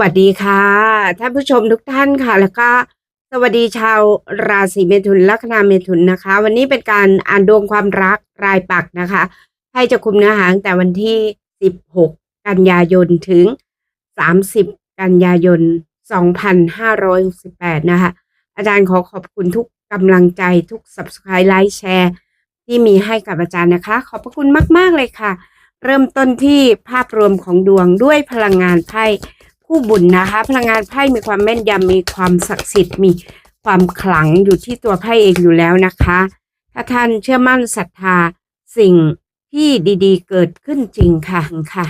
วัสดีค่ะ ท่านผู้ชมทุกท่านค่ะ แล้วก็สวัสดีชาวราศีเมถุนลัคนาเมถุนนะคะ วันนี้เป็นการอ่านดวงความรักรายปักนะคะให้จะคุมเนื้อหาตั้งแต่วันที่ 16 กันยายนถึง 30 กันยายน 2568 นะคะ อาจารย์ขอขอบคุณทุกกำลังใจทุก subscribe ไลค์แชร์ ที่มีให้กับอาจารย์นะคะ ขอบพระคุณมาก ๆ เลยค่ะ เริ่มต้นที่ภาพรวมของดวงด้วยพลังงานไพ่ คู่บุญนะคะ พลังงานไพ่มีความแม่นยำมีความศักดิ์สิทธิ์มีความขลังอยู่ที่ตัวไพ่เองอยู่แล้วนะคะ ถ้าท่านเชื่อมั่นศรัทธาสิ่งที่ดีๆ เกิดขึ้นจริงค่ะค่ะ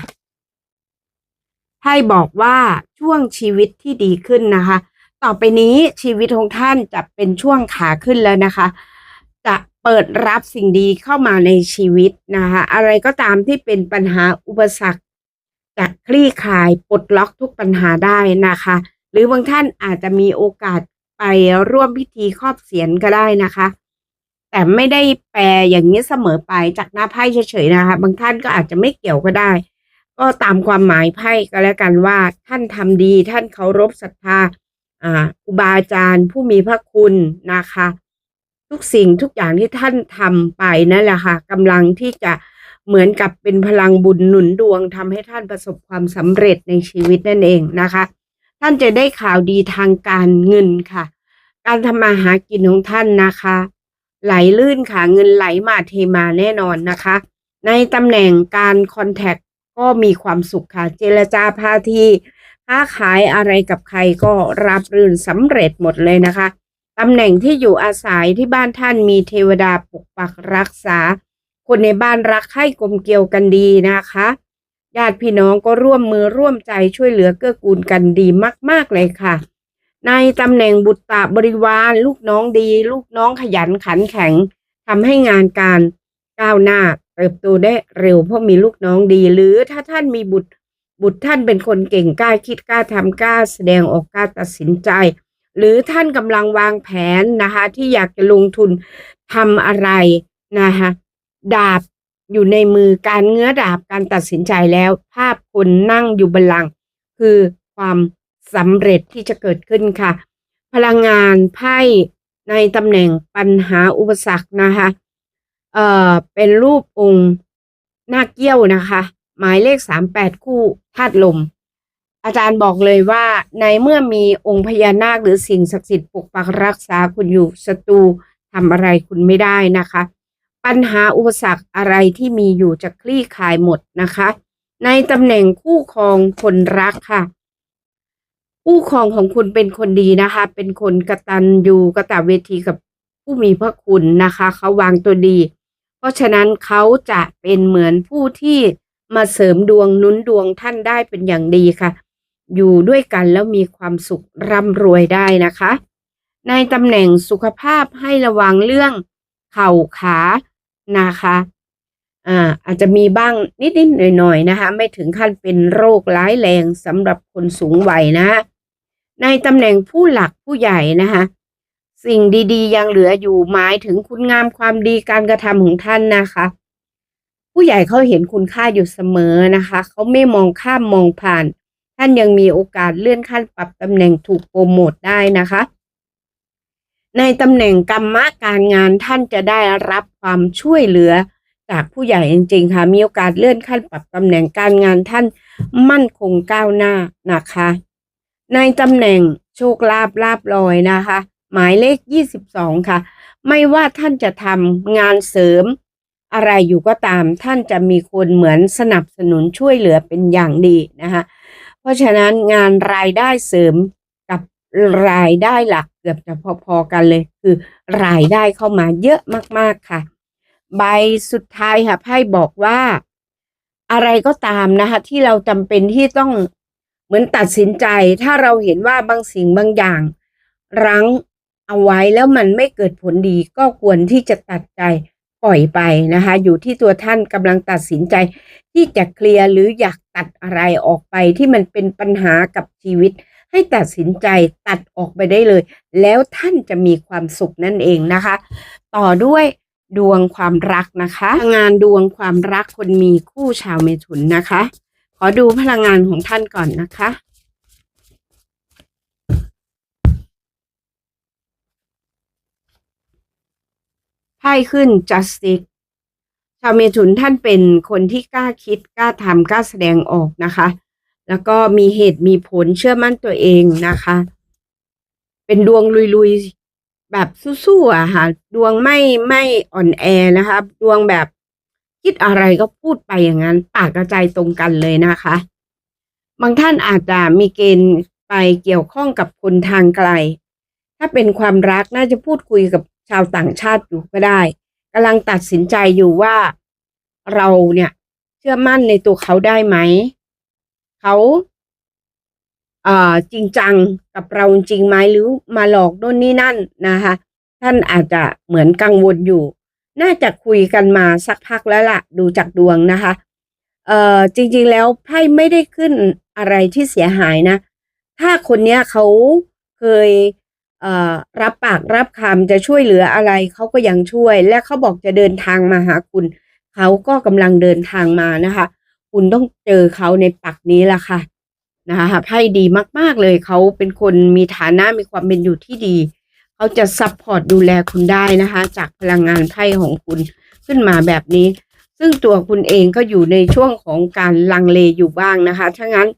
ไพ่บอกว่าช่วงชีวิตที่ดีขึ้นนะคะ ต่อไปนี้ชีวิตของท่านจะเป็นช่วงขาขึ้นแล้วนะคะ จะเปิดรับสิ่งดีเข้ามาในชีวิตนะคะ อะไรก็ตามที่เป็นปัญหาอุปสรรค จะคลี่คลายปลดล็อกทุกปัญหาได้นะคะ หรือบางท่านอาจจะมีโอกาสไปร่วมพิธีครอบเสียนก็ได้นะคะ แต่ไม่ได้แปลอย่างนี้เสมอไปจากหน้าไพ่เฉยๆนะคะ บางท่านก็อาจจะไม่เกี่ยวก็ได้ ก็ตามความหมายไพ่ก็แล้วกันว่า ท่านทำดี ท่านเคารพศรัทธาอ่าครูบาอาจารย์ ผู้มีพระคุณนะคะ ทุกสิ่งทุกอย่างที่ท่านทำไปนั่นแหละค่ะกำลังที่จะ เหมือนกับเป็นพลังบุญหนุนดวงทำให้ท่านประสบความสำเร็จในชีวิตนั่นเองนะคะ ท่านจะได้ข่าวดีทางการเงินค่ะ การทำมาหากินของท่านนะคะ ไหลลื่นค่ะเงินไหลมาเทมาแน่นอนนะคะ ในตำแหน่งการคอนแทคก็มีความสุขค่ะ เจรจาพาทีค้าขายอะไรกับใครก็รับรื่นสำเร็จหมดเลยนะคะตำแหน่งที่อยู่อาศัยที่บ้านท่านมีเทวดาปกปักรักษา คนในบ้านรักให้กลมเกลียวกันดีนะคะญาติพี่น้องก็ร่วมมือร่วมใจช่วยเหลือเกื้อกูลกันดีมาก ๆเลยค่ะ ในตำแหน่งบุตรบริวาร ลูกน้องดี ลูกน้องขยันขันแข็งทำให้งานการก้าวหน้าเติบโตได้เร็วเพราะมีลูกน้องดี หรือถ้าท่านมีบุตรบุตรท่านเป็นคนเก่งกล้าคิดกล้าทำกล้าแสดงออกกล้าตัดสินใจ หรือท่านกำลังวางแผนนะคะ ที่อยากจะลงทุนทำอะไรนะคะ ดาบอยู่ในมือการเงื้อดาบการตัดสินใจแล้ว ภาพคนนั่งอยู่บนลัง คือความสำเร็จที่จะเกิดขึ้นค่ะ พลังงานไพ่ในตำแหน่งปัญหาอุปสรรคนะคะเอ่อเป็นรูปองค์หน้าเกี้ยวนะคะ หมายเลขสามแปดคู่ธาตุลม อาจารย์บอกเลยว่าในเมื่อมีองค์พญานาคหรือสิ่งศักดิ์สิทธิ์ปกปักรักษาคุณอยู่ศัตรูทำอะไรคุณไม่ได้นะคะ ปัญหาอุปสรรคอะไรที่มีอยู่จะคลี่คลายหมดนะคะ ในตำแหน่งคู่ครองคนรักค่ะ คู่ครองของคุณเป็นคนดีนะคะ เป็นคนกระตัญญูกระตเวทีกับผู้มีพระคุณนะคะ เขาวางตัวดี เพราะฉะนั้นเขาจะเป็นเหมือนผู้ที่มาเสริมดวงนุนดวงท่านได้เป็นอย่างดีค่ะ อยู่ด้วยกันแล้วมีความสุขร่ำรวยได้นะคะ ในตำแหน่งสุขภาพให้ระวังเรื่อง เข่าขา นะคะอ่าอาจจะมีบ้างนิดๆหน่อยๆนะคะ ไม่ถึงขั้นเป็นโรคร้ายแรงสำหรับคนสูงวัยนะ ในตำแหน่งผู้หลักผู้ใหญ่นะคะ สิ่งดีๆ ยังเหลืออยู่หมายถึงคุณงามความดีการกระทำของท่านนะคะ ผู้ใหญ่เขาเห็นคุณค่าอยู่เสมอนะคะเขาไม่มองข้ามมองผ่าน ท่านยังมีโอกาสเลื่อนขั้นปรับตำแหน่งถูกโปรโมทได้นะคะ ในตำแหน่งกรรมการงานท่านจะได้รับความช่วยเหลือจากผู้ใหญ่จริงๆค่ะ มีโอกาสเลื่อนขั้นปรับตำแหน่งการงานท่านมั่นคงก้าวหน้านะคะ ในตำแหน่งโชคลาภลาบลอยนะคะ หมายเลข 22 ค่ะ ไม่ว่าท่านจะทำงานเสริม อะไรอยู่ก็ตามท่านจะมีคนเหมือนสนับสนุนช่วยเหลือเป็นอย่างดีนะคะ เพราะฉะนั้นงานรายได้เสริมกับรายได้หลัก กือบจะพอๆกันเลย คือรายได้เข้ามาเยอะมากๆค่ะ ใบสุดท้ายค่ะไพ่บอกว่า อะไรก็ตามนะคะ ที่เราจำเป็นที่ต้องเหมือนตัดสินใจ ถ้าเราเห็นว่าบางสิ่งบางอย่าง รั้งเอาไว้แล้วมันไม่เกิดผลดีก็ควรที่จะตัดใจปล่อยไปนะคะ อยู่ที่ตัวท่านกำลังตัดสินใจ ที่จะเคลียร์หรืออยากตัดอะไรออกไปที่มันเป็นปัญหากับชีวิต ให้ตัดสินใจตัดออกไปได้เลย แล้วท่านจะมีความสุขนั่นเองนะคะ ต่อด้วยดวงความรักนะคะ งานดวงความรักคนมีคู่ชาวเมถุนนะคะ ขอดูพลังงานของท่านก่อนนะคะไพ่ขึ้นจัสติกชาวเมถุนท่านเป็นคนที่กล้าคิดกล้าทำกล้าแสดงออกนะคะ แล้วก็มีเหตุมีผลเชื่อมั่นตัวเองนะคะ เป็นดวงลุยๆ แบบสู้ๆอะค่ะ ดวงไม่ไม่อ่อนแอนะคะ ดวงแบบคิดอะไรก็พูดไปอย่างนั้น ปากกระจายตรงกันเลยนะคะ บางท่านอาจจะมีเกณฑ์ไปเกี่ยวข้องกับคนทางไกล ถ้าเป็นความรักน่าจะพูดคุยกับชาวต่างชาติอยู่ก็ได้กำลังตัดสินใจอยู่ว่าเราเนี่ยเชื่อมั่นในตัวเขาได้ไหม เขาจริงจังกับเราจริงไหมหรือมาหลอกโน่นนี่นั่นนะคะ ท่านอาจจะเหมือนกังวลอยู่ น่าจะคุยกันมาสักพักแล้วล่ะ ดูจากดวงนะคะ เอ่อจริง ๆแล้วไพ่ไม่ได้ขึ้นอะไรที่เสียหายนะ ถ้าคนเนี้ยเขาเคยเอ่อรับปากรับคำจะช่วยเหลืออะไรเขาก็ยังช่วย และเขาบอกจะเดินทางมาหาคุณ เขาก็กำลังเดินทางมานะคะ คุณต้องเจอเขาในปักนี้ละค่ะนะคะไพ่ดีมาก ๆ เลยเขาเป็นคนมีฐานะมีความเป็นอยู่ที่ดี เขาจะซัพพอร์ตดูแลคุณได้นะคะ จากพลังงานไพ่ของคุณขึ้นมาแบบนี้ ซึ่งตัวคุณเองก็อยู่ในช่วงของการลังเลอยู่บ้างนะคะถ้างั้น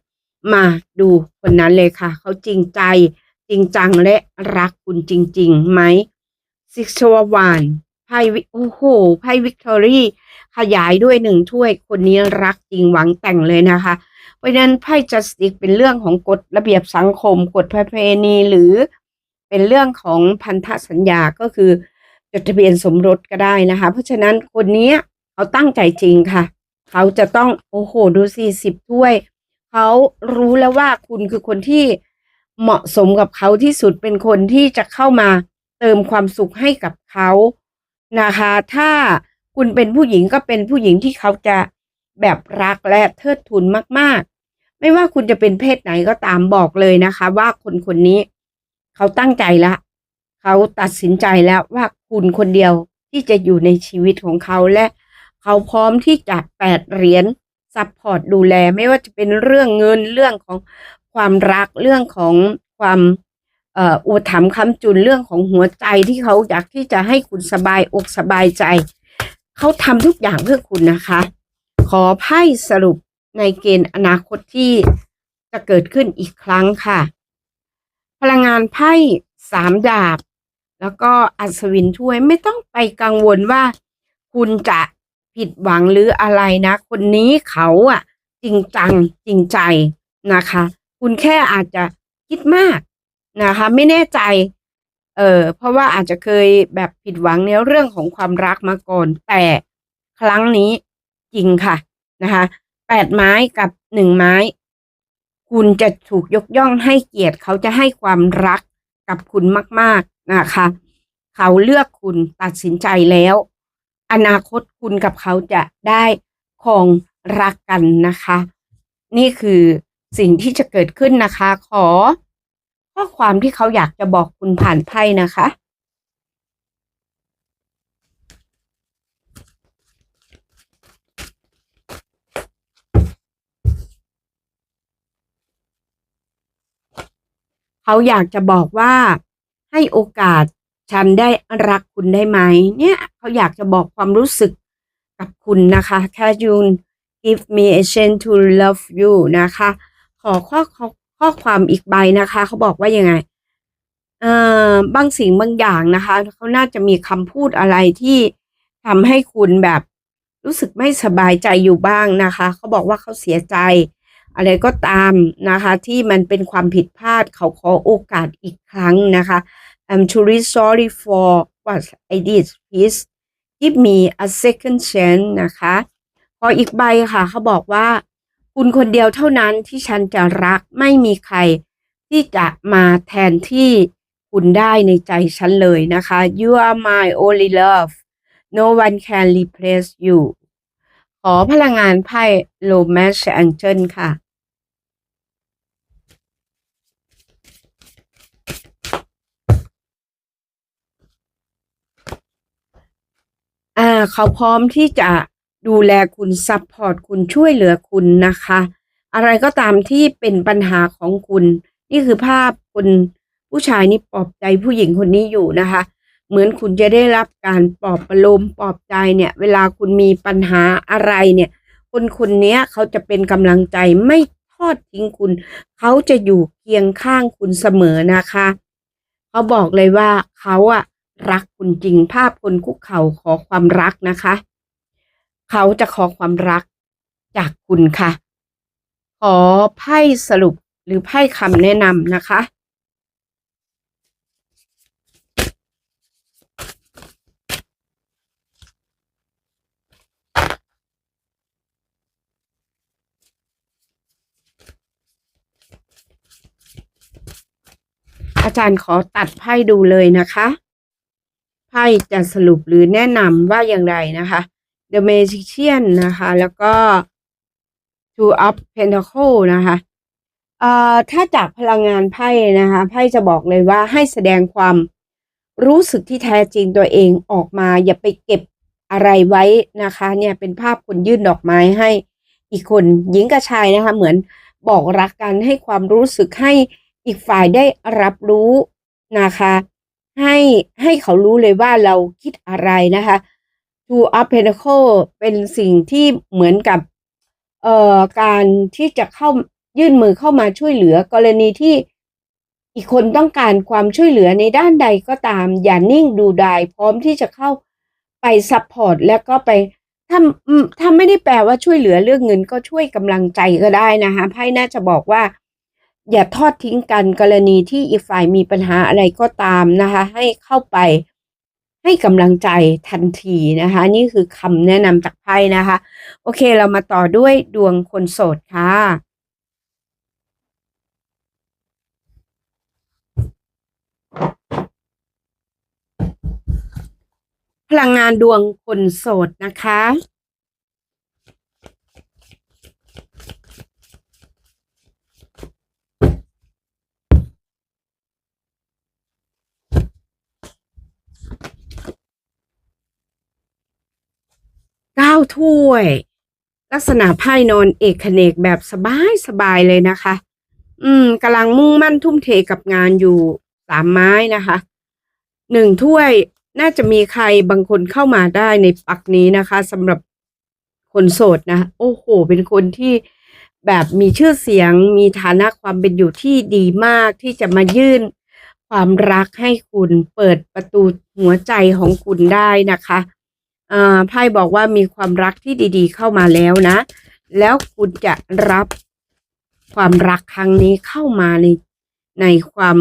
มาดูคนนั้นเลยค่ะ เขาจริงใจจริงจังและรักคุณจริงๆไหมซิกชววานไพ่โอ้โหไพ่วิกตอรี่ ขยายด้วยหนึ่งถ้วยคนนี้รักจริงหวังแต่งเลยนะคะ เพราะฉะนั้นไพ่จัสติกเป็นเรื่องของกฎระเบียบสังคมกฎประเพณีหรือเป็นเรื่องของพันธสัญญาก็คือจดทะเบียนสมรสก็ได้นะคะ เพราะฉะนั้นคนนี้เขาตั้งใจจริงค่ะ เขาจะต้องโอ้โหดูสิสิบถ้วย เขารู้แล้วว่าคุณคือคนที่เหมาะสมกับเขาที่สุดเป็นคนที่จะเข้ามาเติมความสุขให้กับเขานะคะ ถ้า คุณเป็นผู้หญิงก็เป็นผู้หญิงที่เขาจะแบบรักและเทิดทูนมาก ๆ ไม่ว่าคุณจะเป็นเพศไหนก็ตามบอกเลยนะคะ ว่าคนคนนี้ เขาตั้งใจละเขาตัดสินใจแล้วว่าคุณคนเดียวที่จะอยู่ในชีวิตของเขาและเขาพร้อมที่จะแปดเหรียญซัพพอร์ตดูแล ไม่ว่าจะเป็นเรื่องเงินเรื่องของความรักเรื่องของความเอ่ออุปถัมภ์คำจุนเรื่องของหัวใจที่เขาอยากที่จะให้คุณสบายอกสบายใจ เขาทำทุกอย่างเพื่อคุณนะคะ ขอไพ่สรุปในเกณฑ์อนาคตที่จะเกิดขึ้นอีกครั้งค่ะ พลังงานไพ่สามดาบ แล้วก็อัศวินถ้วยไม่ต้องไปกังวลว่า คุณจะผิดหวังหรืออะไรนะ คนนี้เขาอะจริงจังจริงใจนะคะ คุณแค่อาจจะคิดมากนะคะ ไม่แน่ใจ เออเพราะว่าอาจจะเคยแบบผิดหวังในเรื่องของความรักมาก่อน แต่ครั้งนี้จริงค่ะนะคะแปดไม้กับหนึ่งไม้ คุณจะถูกยกย่องให้เกียรติเขาจะให้ความรักกับคุณมาก ๆนะคะ เขาเลือกคุณตัดสินใจแล้ว อนาคตคุณกับเขาจะได้คองรักกันนะคะ นี่คือสิ่งที่จะเกิดขึ้นนะคะ ขอ ข้อความที่เขาอยากจะบอกคุณผ่านไพ่นะคะ เขาอยากจะบอกว่าให้โอกาสฉันได้รักคุณได้ไหม เนี่ยเขาอยากจะบอกความรู้สึกกับคุณนะคะ Can you give me a chance to love you นะคะ ขอข้อ ข้อความอีกใบนะคะ เขาบอกว่ายังไงเอ่อบางสิ่งบางอย่างนะคะเขาน่าจะมีคำพูดอะไรที่ทำให้คุณแบบรู้สึกไม่สบายใจอยู่บ้างนะคะเขาบอกว่าเขาเสียใจ อะไรก็ตามนะคะ ที่มันเป็นความผิดพลาดเขาขอโอกาสอีกครั้งนะคะ I'm truly sorry for what I did please give me a second chance นะคะ พออีกใบค่ะ เขาบอกว่า คุณคนเดียวเท่านั้นที่ฉันจะรักไม่มีใครที่จะมาแทนที่คุณได้ในใจฉันเลยนะคะ You are my only love no one can replace you ขอพลังงานไพ่ Romance Angel ค่ะอ่าเขาพร้อมที่จะ ดูแลคุณซัพพอร์ตคุณช่วยเหลือคุณนะคะ อะไรก็ตามที่เป็นปัญหาของคุณ นี่คือภาพคุณผู้ชายนี่ปลอบใจผู้หญิงคนนี้อยู่นะคะ เหมือนคุณจะได้รับการปลอบประโลมปลอบใจเนี่ย เวลาคุณมีปัญหาอะไรเนี่ย คนคนนี้เขาจะเป็นกำลังใจไม่ทอดทิ้งคุณ เขาจะอยู่เคียงข้างคุณเสมอนะคะ เขาบอกเลยว่าเขาอะรักคุณจริงภาพคนคุกเข่าขอความรักนะคะ เขาจะขอความรักจากคุณค่ะ ขอไพ่สรุปหรือไพ่คำแนะนำนะคะ อาจารย์ขอตัดไพ่ดูเลยนะคะ ไพ่จะสรุปหรือแนะนำว่าอย่างไรนะคะ The Magician นะคะ แล้วก็ Two of Pentacle นะคะเอ่อถ้าจากพลังงานไพ่นะคะไพ่จะบอกเลยว่าให้แสดงความรู้สึกที่แท้จริงตัวเองออกมา อย่าไปเก็บอะไรไว้นะคะ เนี่ยเป็นภาพคนยื่นดอกไม้ให้อีกคนหญิงกับชายนะคะ เหมือนบอกรักกันให้ความรู้สึกให้อีกฝ่ายได้รับรู้นะคะ ให้ให้เขารู้เลยว่าเราคิดอะไรนะคะ Two of Pentacle เป็นสิ่งที่เหมือนกับเอ่อการที่จะเข้ายื่นมือเข้ามาช่วยเหลือ กรณีที่อีกคนต้องการความช่วยเหลือในด้านใดก็ตาม อย่านิ่งดูดายพร้อมที่จะเข้าไปซัพพอร์ตแล้วก็ไปถ้าถ้าไม่ได้แปลว่าช่วยเหลือเรื่องเงินก็ช่วยกำลังใจก็ได้นะคะไพ่น่าจะบอกว่า อย่าทอดทิ้งกันกรณีที่อีกฝ่ายมีปัญหาอะไรก็ตามนะคะ ให้เข้าไป ให้กำลังใจทันทีนะคะ นี่คือคำแนะนำจากไพ่นะคะ โอเคเรามาต่อด้วยดวงคนโสดค่ะพลังงานดวงคนโสดนะคะ ก้าถ้วย ลักษณะไพ่นอนเอกเนกแบบสบายสบายเลยนะคะ อืมกำลังมุ่งมั่นทุ่มเทกับงานอยู่สามไม้นะคะหนึ่งถ้วยน่าจะมีใครบางคนเข้ามาได้ในปักนี้นะคะสำหรับคนโสดนะ โอ้โห เป็นคนที่แบบมีชื่อเสียงมีฐานะความเป็นอยู่ที่ดีมากที่จะมายื่นความรักให้คุณเปิดประตูหัวใจของคุณได้นะคะ ไพ่บอกว่ามีความรักที่ดี ๆ เข้ามาแล้วนะ แล้วคุณจะรับความรักครั้งนี้เข้ามาในในความ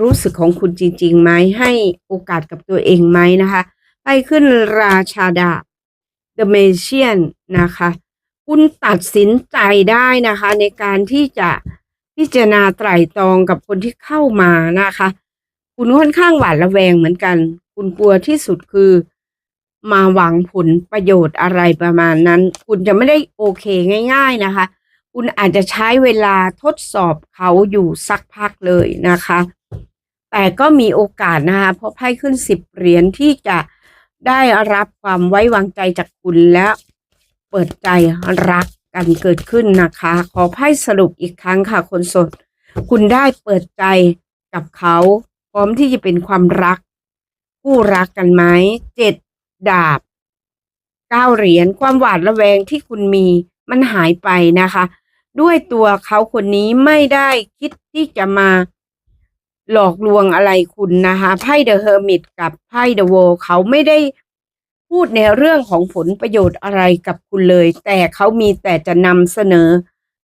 รู้สึกของคุณจริงๆไหมให้โอกาสกับตัวเองไหมนะคะไพ่ขึ้นราชาดาบ The Magician นะคะ คุณตัดสินใจได้นะคะ ในการที่จะพิจารณาไตร่ตรองกับคนที่เข้ามานะคะ คุณค่อนข้างหวาดระแวงเหมือนกัน คุณกลัวที่สุดคือ มาหวังผลประโยชน์อะไรประมาณนั้น คุณจะไม่ได้โอเคง่าย ๆนะคะ คุณอาจจะใช้เวลาทดสอบเขาอยู่สักพักเลยนะคะ แต่ก็มีโอกาสนะคะเพราะไพ่ขึ้นสิบเหรียญที่จะได้รับความไว้วางใจจากคุณและเปิดใจรักกันเกิดขึ้นนะคะ ขอไพ่สรุปอีกครั้งค่ะคนโสดคุณได้เปิดใจกับเขา พร้อมที่จะเป็นความรัก คู่รักกันไหมเจ็ด ดาบเก้าเหรียญความหวาดระแวงที่คุณมีมันหายไปนะคะ ด้วยตัวเขาคนนี้ไม่ได้คิดที่จะมาหลอกลวงอะไรคุณนะคะไพ่เดอะเฮอร์มิตกับไพ่เดอะโวเขาไม่ได้พูดในเรื่องของผลประโยชน์อะไรกับคุณเลย แต่เขามีแต่จะนำเสนอ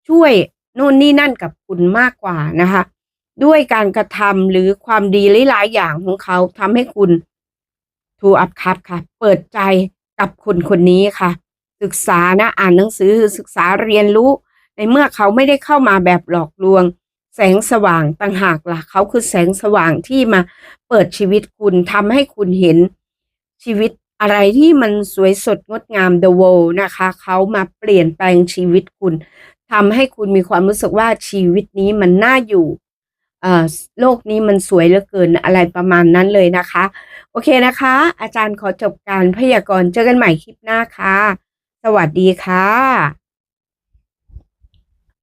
ช่วยนู่นนี่นั่นกับคุณมากกว่านะคะ ด้วยการกระทำหรือความดีหลายๆอย่างของเขาทำให้คุณ ทูอัพคัพค่ะ เปิดใจกับคนคนนี้ค่ะ ศึกษานะอ่านหนังสือศึกษาเรียนรู้ ในเมื่อเขาไม่ได้เข้ามาแบบหลอกลวง แสงสว่างต่างหากล่ะ เขาคือแสงสว่างที่มาเปิดชีวิตคุณทำให้คุณเห็นชีวิตอะไรที่มันสวยสดงดงาม The World นะคะ เขามาเปลี่ยนแปลงชีวิตคุณทำให้คุณมีความรู้สึกว่าชีวิตนี้มันน่าอยู่ โลกนี้มันสวยเหลือเกินอะไรประมาณนั้นเลยนะคะ โอเคนะคะ อาจารย์ขอจบการพยากรณ์เจอกันใหม่คลิปหน้าค่ะ สวัสดีค่ะ